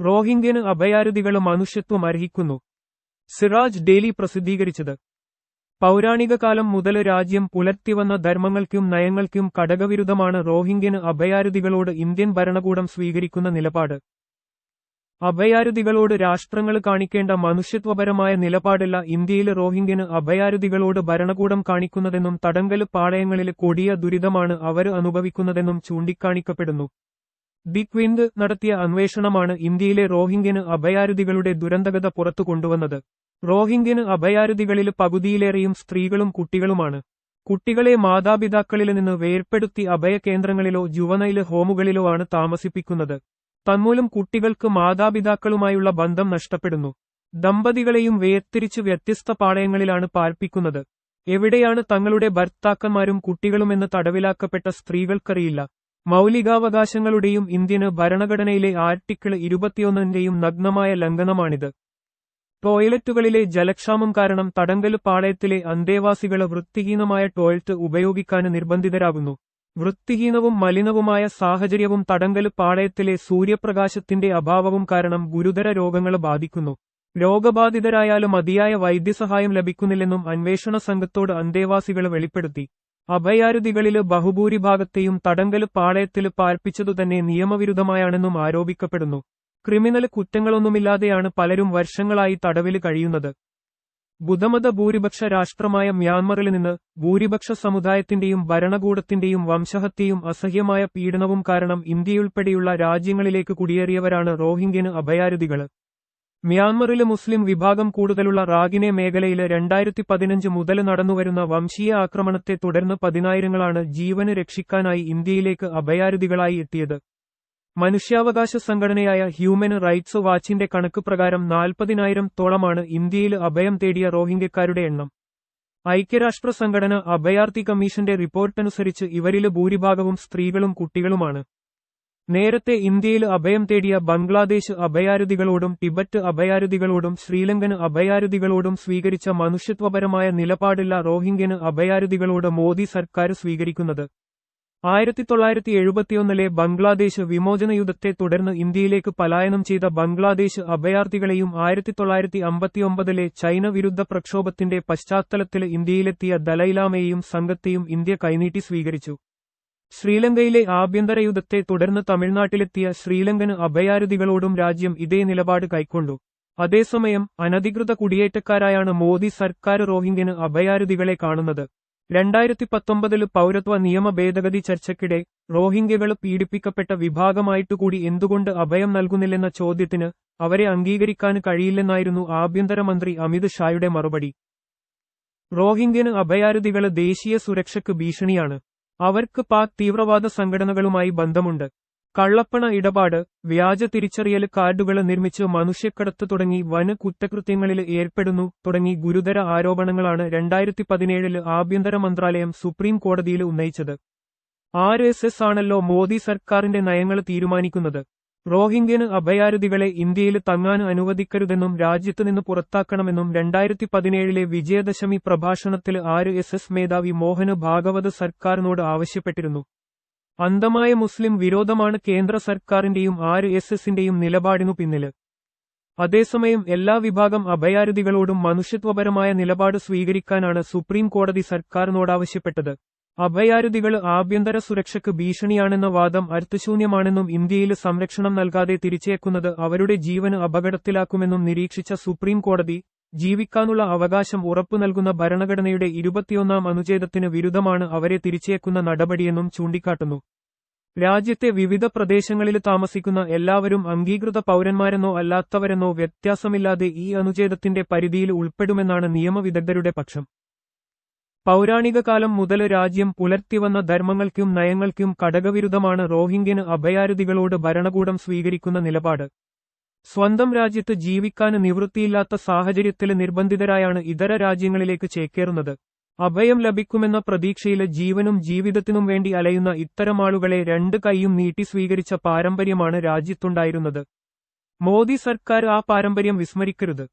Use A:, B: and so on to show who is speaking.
A: റോഹിംഗ്യന് അഭയാരുതികളും മനുഷ്യത്വം അർഹിക്കുന്നു. സിറാജ് ഡെയിലി പ്രസിദ്ധീകരിച്ചത്. പൗരാണിക കാലം മുതൽ രാജ്യം പുലർത്തിവന്ന ധർമ്മങ്ങൾക്കും നയങ്ങൾക്കും കടകവിരുദ്ധമാണ് റോഹിംഗ്യന് അഭയാരുതികളോട് ഇന്ത്യൻ ഭരണകൂടം സ്വീകരിക്കുന്ന നിലപാട്. അഭയാരുതികളോട് രാഷ്ട്രങ്ങൾ കാണിക്കേണ്ട മനുഷ്യത്വപരമായ നിലപാടല്ല ഇന്ത്യയിലെ റോഹിംഗ്യന് അഭയാരുതികളോട് ഭരണകൂടം കാണിക്കുന്നതെന്നും തടങ്കൽ പാളയങ്ങളിലെ കൊടിയ ദുരിതമാണ് അവർ അനുഭവിക്കുന്നതെന്നും ചൂണ്ടിക്കാണിക്കപ്പെടുന്നു. ക്വിൻഡ് നടത്തിയ അന്വേഷണമാണ് ഇന്ത്യയിലെ റോഹിംഗ്യന് അഭയാരുതികളുടെ ദുരന്തകഥ പുറത്തു കൊണ്ടുവന്നത്. റോഹിംഗ്യന് അഭയാരുതികളിൽ പകുതിയിലേറെയും സ്ത്രീകളും കുട്ടികളുമാണ്. കുട്ടികളെ മാതാപിതാക്കളിൽ നിന്ന് വേർപ്പെടുത്തി അഭയകേന്ദ്രങ്ങളിലോ ജുവനൈൽ ഹോമുകളിലോ ആണ് താമസിപ്പിക്കുന്നത്. തന്മൂലം കുട്ടികൾക്ക് മാതാപിതാക്കളുമായുള്ള ബന്ധം നഷ്ടപ്പെടുന്നു. ദമ്പതികളെയും വേർതിരിച്ച് വ്യത്യസ്ത പാളയങ്ങളിലാണ് പാർപ്പിക്കുന്നത്. എവിടെയാണ് തങ്ങളുടെ ഭർത്താക്കന്മാരും കുട്ടികളുമെന്ന് തടവിലാക്കപ്പെട്ട സ്ത്രീകൾക്കറിയില്ല. മൗലികാവകാശങ്ങളുടെയും ഇന്ത്യന് ഭരണഘടനയിലെ ആർട്ടിക്കിൾ ഇരുപത്തിയൊന്നിന്റെയും നഗ്നമായ ലംഘനമാണിത്. ടോയ്ലറ്റുകളിലെ ജലക്ഷാമം കാരണം തടങ്കൽ പാളയത്തിലെ അന്തേവാസികൾ വൃത്തിഹീനമായ ടോയ്ലറ്റ് ഉപയോഗിക്കാൻ നിർബന്ധിതരാകുന്നു. വൃത്തിഹീനവും മലിനവുമായ സാഹചര്യവും തടങ്കൽ പാളയത്തിലെ സൂര്യപ്രകാശത്തിന്റെ അഭാവവും കാരണം ഗുരുതര രോഗങ്ങൾ ബാധിക്കുന്നു. രോഗബാധിതരായാലും മതിയായ വൈദ്യസഹായം ലഭിക്കുന്നില്ലെന്നും അന്വേഷണ സംഘത്തോട് അന്തേവാസികൾ വെളിപ്പെടുത്തി. അഭയാരുതികളിൽ ബഹുഭൂരിഭാഗത്തെയും തടങ്കൽ പാളയത്തിൽ പാർപ്പിച്ചതുതന്നെ നിയമവിരുദ്ധമായാണെന്നും ആരോപിക്കപ്പെടുന്നു. ക്രിമിനൽ കുറ്റങ്ങളൊന്നുമില്ലാതെയാണ് പലരും വർഷങ്ങളായി തടവിൽ കഴിയുന്നത്. ബുദ്ധമത ഭൂരിപക്ഷ രാഷ്ട്രമായ മ്യാൻമറിൽ നിന്ന് ഭൂരിപക്ഷ സമുദായത്തിന്റെയും ഭരണകൂടത്തിന്റെയും വംശഹത്യയും അസഹ്യമായ പീഡനവും കാരണം ഇന്ത്യയുൾപ്പെടെയുള്ള രാജ്യങ്ങളിലേക്ക് കുടിയേറിയവരാണ് റോഹിംഗ്യന് അഭയാരുതികൾ മ്യാൻമറിലെ മുസ്ലിം വിഭാഗം കൂടുതലുള്ള റാഗിനെ മേഖലയിലെ രണ്ടായിരത്തി പതിനഞ്ച് മുതൽ നടന്നുവരുന്ന വംശീയ ആക്രമണത്തെ തുടർന്ന് പതിനായിരങ്ങളാണ് ജീവന് രക്ഷിക്കാനായി ഇന്ത്യയിലേക്ക് അഭയാരുതികളായി എത്തിയത്. മനുഷ്യാവകാശ സംഘടനയായ ഹ്യൂമൻ റൈറ്റ്സ് വാച്ചിന്റെ കണക്ക് പ്രകാരം നാൽപ്പതിനായിരം തോളമാണ് ഇന്ത്യയിൽ അഭയം തേടിയ റോഹിംഗ്യക്കാരുടെ എണ്ണം. ഐക്യരാഷ്ട്ര സംഘടന അഭയാർത്ഥി കമ്മീഷന്റെ റിപ്പോർട്ടനുസരിച്ച് ഇവരിൽ ഭൂരിഭാഗവും സ്ത്രീകളും കുട്ടികളുമാണ്. നേരത്തെ ഇന്ത്യയിൽ അഭയം തേടിയ ബംഗ്ലാദേശ് അഭയാരുതികളോടും ടിബറ്റ് അഭയാരുതികളോടും ശ്രീലങ്കന് അഭയാരുതികളോടും സ്വീകരിച്ച മനുഷ്യത്വപരമായ നിലപാടില്ല റോഹിംഗ്യന് അഭയാരുതികളോട് മോദി സർക്കാർ സ്വീകരിക്കുന്നത്. ആയിരത്തി തൊള്ളായിരത്തി എഴുപത്തിയൊന്നിലെ ബംഗ്ലാദേശ് വിമോചന യുദ്ധത്തെ തുടർന്ന് ഇന്ത്യയിലേക്ക് പലായനം ചെയ്ത ബംഗ്ലാദേശ് അഭയാർത്ഥികളെയും ആയിരത്തി തൊള്ളായിരത്തി അമ്പത്തിയൊമ്പതിലെ ചൈന വിരുദ്ധ പ്രക്ഷോഭത്തിന്റെ പശ്ചാത്തലത്തിൽ ഇന്ത്യയിലെത്തിയ ദലൈലാമയെയും സംഘത്തെയും ഇന്ത്യ കൈനീട്ടി സ്വീകരിച്ചു. ശ്രീലങ്കയിലെ ആഭ്യന്തര യുദ്ധത്തെ തുടർന്ന് തമിഴ്നാട്ടിലെത്തിയ ശ്രീലങ്കന് അഭയാരുതികളോടും രാജ്യം ഇതേ നിലപാട് കൈക്കൊണ്ടു. അതേസമയം അനധികൃത കുടിയേറ്റക്കാരായാണ് മോദി സർക്കാർ റോഹിംഗ്യന് അഭയാരുതികളെ കാണുന്നത്. രണ്ടായിരത്തി പത്തൊമ്പതിൽ പൗരത്വ നിയമ ഭേദഗതി ചർച്ചയ്ക്കിടെ റോഹിംഗ്യകൾ പീഡിപ്പിക്കപ്പെട്ട വിഭാഗമായിട്ടുകൂടി എന്തുകൊണ്ട് അഭയം നൽകുന്നില്ലെന്ന ചോദ്യത്തിന് അവരെ അംഗീകരിക്കാൻ കഴിയില്ലെന്നായിരുന്നു ആഭ്യന്തരമന്ത്രി അമിത് ഷായുടെ മറുപടി. റോഹിംഗ്യന് അഭയാരുതികൾ ദേശീയ സുരക്ഷയ്ക്ക് ഭീഷണിയാണ്. അവർക്ക് പാക് തീവ്രവാദ സംഘടനകളുമായി ബന്ധമുണ്ട്. കള്ളപ്പണ ഇടപാട് വ്യാജ തിരിച്ചറിയൽ കാർഡുകൾ നിർമ്മിച്ച് മനുഷ്യക്കടത്ത് തുടങ്ങി വന കുറ്റകൃത്യങ്ങളിൽ ഏർപ്പെടുന്നു തുടങ്ങി ഗുരുതര ആരോപണങ്ങളാണ് രണ്ടായിരത്തി പതിനേഴിൽ ആഭ്യന്തര മന്ത്രാലയം സുപ്രീം കോടതിയിൽ ഉന്നയിച്ചത്. ആർ ആണല്ലോ മോദി സർക്കാരിന്റെ നയങ്ങൾ തീരുമാനിക്കുന്നത്. റോഹിംഗ്യന് അഭയാരുതികളെ ഇന്ത്യയിൽ തങ്ങാൻ അനുവദിക്കരുതെന്നും രാജ്യത്ത് നിന്ന് പുറത്താക്കണമെന്നും രണ്ടായിരത്തി പതിനേഴിലെ വിജയദശമി പ്രഭാഷണത്തിൽ ആര് എസ് എസ് മേധാവി മോഹന് ഭാഗവത് സർക്കാരിനോട് ആവശ്യപ്പെട്ടിരുന്നു. അന്തമായ മുസ്ലിം വിരോധമാണ് കേന്ദ്ര സർക്കാരിന്റെയും ആര് എസ് എസിന്റെയും നിലപാടിനു പിന്നിൽ. അതേസമയം എല്ലാ വിഭാഗം അഭയാരുതികളോടും മനുഷ്യത്വപരമായ നിലപാട് സ്വീകരിക്കാനാണ് സുപ്രീം കോടതി സർക്കാരിനോടാവശ്യപ്പെട്ടത്. അഭയാരുതികൾ ആഭ്യന്തര സുരക്ഷയ്ക്ക് ഭീഷണിയാണെന്ന വാദം അർത്ഥശൂന്യമാണെന്നും ഇന്ത്യയിൽ സംരക്ഷണം നൽകാതെ തിരിച്ചേക്കുന്നത് അവരുടെ ജീവന് അപകടത്തിലാക്കുമെന്നും നിരീക്ഷിച്ച സുപ്രീം കോടതി ജീവിക്കാനുള്ള അവകാശം ഉറപ്പു നൽകുന്ന ഭരണഘടനയുടെ ഇരുപത്തിയൊന്നാം അനുച്ഛേദത്തിന് വിരുദ്ധമാണ് അവരെ തിരിച്ചേക്കുന്ന നടപടിയെന്നും ചൂണ്ടിക്കാട്ടുന്നു. രാജ്യത്തെ വിവിധ പ്രദേശങ്ങളിൽ താമസിക്കുന്ന എല്ലാവരും അംഗീകൃത പൌരന്മാരെന്നോ അല്ലാത്തവരെന്നോ വ്യത്യാസമില്ലാതെ ഈ അനുച്ഛേദത്തിന്റെ പരിധിയിൽ ഉൾപ്പെടുമെന്നാണ് നിയമവിദഗ്ധരുടെ പക്ഷം. പൗരാണിക കാലം മുതൽ രാജ്യം പുലർത്തിവന്ന ധർമ്മങ്ങൾക്കും നയങ്ങൾക്കും കടകവിരുദ്ധമാണ് റോഹിംഗ്യന് അഭയാരുതികളോട് ഭരണകൂടം സ്വീകരിക്കുന്ന നിലപാട്. സ്വന്തം രാജ്യത്ത് ജീവിക്കാൻ നിവൃത്തിയില്ലാത്ത സാഹചര്യത്തിൽ നിർബന്ധിതരായാണ് ഇതര രാജ്യങ്ങളിലേക്ക് ചേക്കേറുന്നത്. അഭയം ലഭിക്കുമെന്ന പ്രതീക്ഷയിൽ ജീവനും ജീവിതത്തിനും വേണ്ടി അലയുന്ന ഇത്തരം ആളുകളെ രണ്ട് കൈയും നീട്ടി സ്വീകരിച്ച പാരമ്പര്യമാണ് രാജ്യത്തുണ്ടായിരുന്നത്. മോദി സർക്കാർ ആ പാരമ്പര്യം വിസ്മരിക്കരുത്.